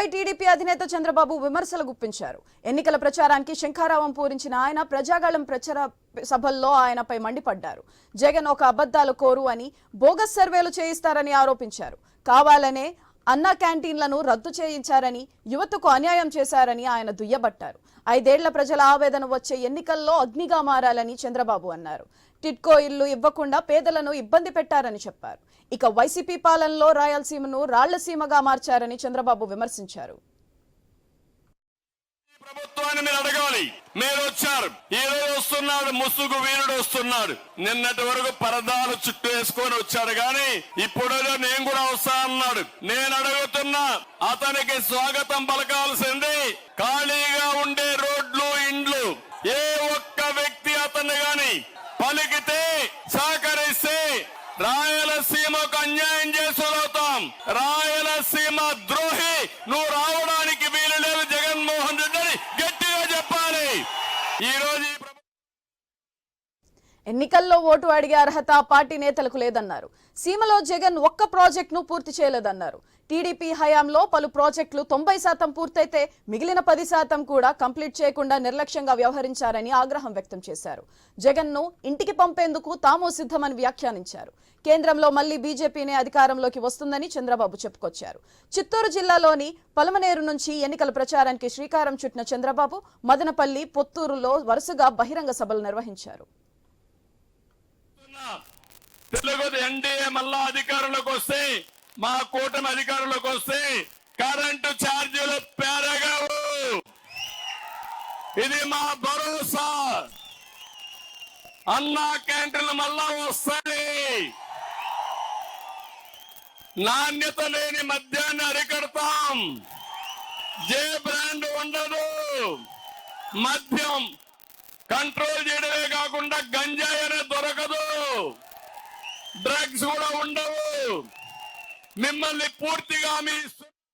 ప్రభుత్వంపై టీడీపీ అధినేత చంద్రబాబు విమర్శలు గుప్పించారు. ఎన్నికల ప్రచారానికి శంఖారావం పూరించిన ఆయన ప్రజాగళం ప్రచార సభల్లో ఆయనపై మండిపడ్డారు. జగన్ ఒక అబద్దాలు కోరు అని బోగస్ సర్వేలు చేయిస్తారని ఆరోపించారు. కావాలనే అన్న క్యాంటీన్లను రద్దు చేయించారని యువతకు అన్యాయం చేశారని ఆయన దుయ్యబట్టారు. ఐదేళ్ళ ప్రజల ఆవేదన వచ్చే ఎన్నికల్లో అగ్నిగా మారాలని చంద్రబాబు అన్నారు. టిట్కో ఇల్లు ఇవ్వకుండా పేదలను ఇబ్బంది పెట్టారని చెప్పారు. ఇక వైసీపీ పాలనలో రాయలసీమను రాళ్ళసీమగా మార్చారని చంద్రబాబు విమర్శించారు. ప్రభుత్వాన్ని మీరు అడగాలి. మీరు వచ్చారు. ఈ రోజు వస్తున్నాడు ముసుగు వీరుడు వస్తున్నాడు. నిన్నటి వరకు పరదాలు చుట్టూ వేసుకొని వచ్చాడు గాని ఇప్పుడేదో నేను కూడా వస్తా అన్నాడు. నేను అడుగుతున్నా అతనికి స్వాగతం పలకాల్సి రాయలసీమకు అన్యాయం చేసులవుతాం రాయలసీమ ద్రోహి. నువ్వు రావడానికి వీలు లేదు జగన్మోహన్ రెడ్డి అని గట్టిగా చెప్పాలి. ఈ రోజు ఎన్నికల్లో ఓటు అడిగే అర్హత పార్టీ నేతలకు లేదన్నారు. సీమలో జగన్ ఒక్క ప్రాజెక్టును పూర్తి చేయలేదన్నారు. టీడీపీ హయాంలో పలు ప్రాజెక్టులు తొంభై శాతం పూర్తయితే మిగిలిన పది శాతం కూడా కంప్లీట్ చేయకుండా నిర్లక్ష్యంగా వ్యవహరించారని ఆగ్రహం వ్యక్తం చేశారు. జగన్ను ఇంటికి పంపేందుకు తాము సిద్ధమని వ్యాఖ్యానించారు. కేంద్రంలో మళ్ళీ బీజేపీనే అధికారంలోకి వస్తుందని చంద్రబాబు చెప్పుకొచ్చారు. చిత్తూరు జిల్లాలోని పలమనేరు నుంచి ఎన్నికల ప్రచారానికి శ్రీకారం చుట్టిన చంద్రబాబు మదనపల్లి పొత్తూరులో వరుసగా బహిరంగ సభలు నిర్వహించారు. తెలుగు ఎన్డీఏ మళ్ళా అధికారంలోకి వస్తే మా కూటమి అధికారంలోకి వస్తే కరెంటు ఛార్జీలు పెరగవు. ఇది మా భరోసా. అన్నా క్యాంటీన్లు మళ్ళా వస్తాయి. నాణ్యత లేని మద్యాన్ని అరికడతాం. జే బ్రాండ్ ఉండదు. మద్యం కంట్రోల్ చేయడమే కాకుండా గంజాయి అనే డ్రగ్స్ కూడా ఉండవు. మిమ్మల్ని పూర్తిగా మీ